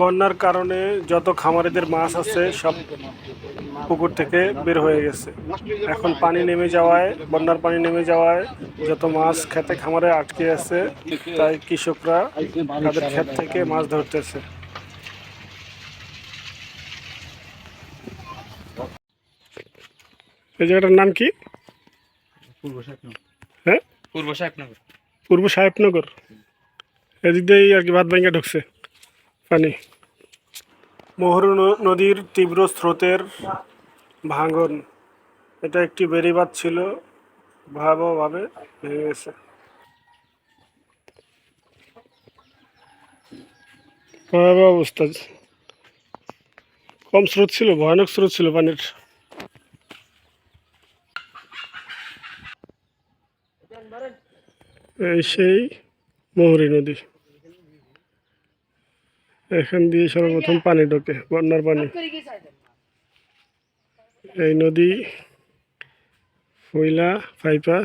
বন্যার কারণে যত খামারিদের মাছ আছে সব পুকুর থেকে বের হয়ে গেছে। এখন পানি নেমে যাওয়ায় বন্যার পানি নেমে যাওয়ায় যত মাছ খেতে খামারে আটকে আছে তাই কৃষকরা তাদের ক্ষেত থেকে মাছ ধরতেছে। এই জায়গাটার নাম কি? পূর্ব সাহেবনগর। হ্যাঁ? পূর্ব সাহেবনগর। পূর্ব সাহেবনগর। এদিক দিয়েই আর কি ভাত ভাঙ্গা ঢুকছে। পানি মহরু নদীর তীব্র স্রোতের ভাঙন। এটা একটি বেড়িবাঁধ ছিল, ভয়াবহভাবে ভেঙে গেছে। ভয়াবহ অবস্থা। কম স্রোত ছিল, ভয়ানক স্রোত ছিল পানির। এই সেই মহুরী নদী। এখান দিয়ে সর্বপ্রথম পানি ঢোকে, বন্যার পানি। এই নদী, ফইলা, ফাইপা,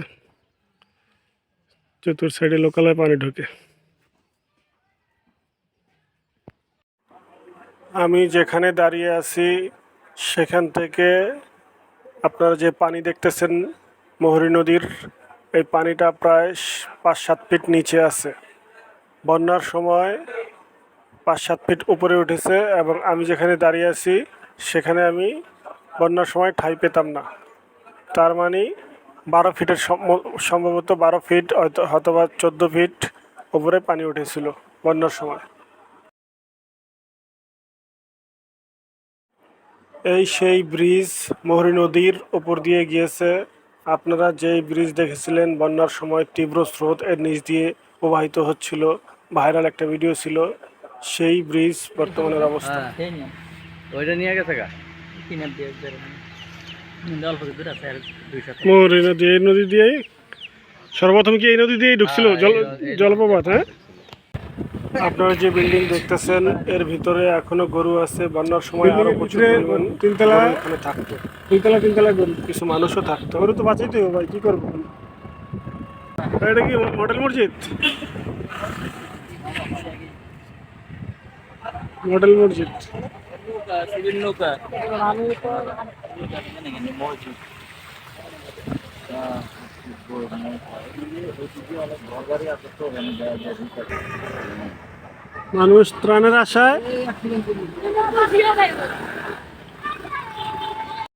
চতুর সাইডে লোকালয় পানি ঢোকে। আমি যেখানে দাঁড়িয়ে আছি, সেখান থেকে আপনারা যে পানি দেখতেছেন, মহুরী নদীর, এই পানিটা প্রায় পাঁচ সাত ফিট নিচে আছে। বন্যার সময় পাঁচ সাত ফিট উপরে উঠেছে এবং আমি যেখানে দাঁড়িয়ে আছি, সেখানে আমি বন্যার সময় ঠাঁই পেতাম না। তার মানে বারো ফিটের সম্ভ- সম্ভবত বারো ফিট হয়তো, হয়তোবা চোদ্দ ফিট উপরে পানি উঠেছিল বন্যার সময়। এই সেই ব্রিজ মোহরী নদীর উপর দিয়ে গিয়েছে। আপনারা যেই ব্রিজ দেখেছিলেন, বন্যার সময় তীব্র স্রোত এর নিচ দিয়ে প্রবাহিত হচ্ছিল। ভাইরাল একটা ভিডিও ছিল। সেই ব্রিজ বর্তমানের অবস্থা। হ্যাঁ ওইটা নিয়ে গেছে গা? এই নদী দিয়েই সর্বপ্রথম কি এই নদী দিয়েই ঢুকছিল? হ্যাঁ, জলপ্রপাত হ্যাঁ? আপনারা যে বিল্ডিং দেখতেছেন এর ভিতরে এখনও গরু আছে বন্যার সময় আরও প্রচুর পরিমাণ তিনতলা এখানে থাকতো। তিনতলা তিনতলা গরু। কিছু মানুষও থাকতো। গরু তো বাঁচাইতে হবে ভাই কি করব? এটা কি মডেল মসজিদ? মডেল মসজিদ। মানুষ ত্রাণের আশায়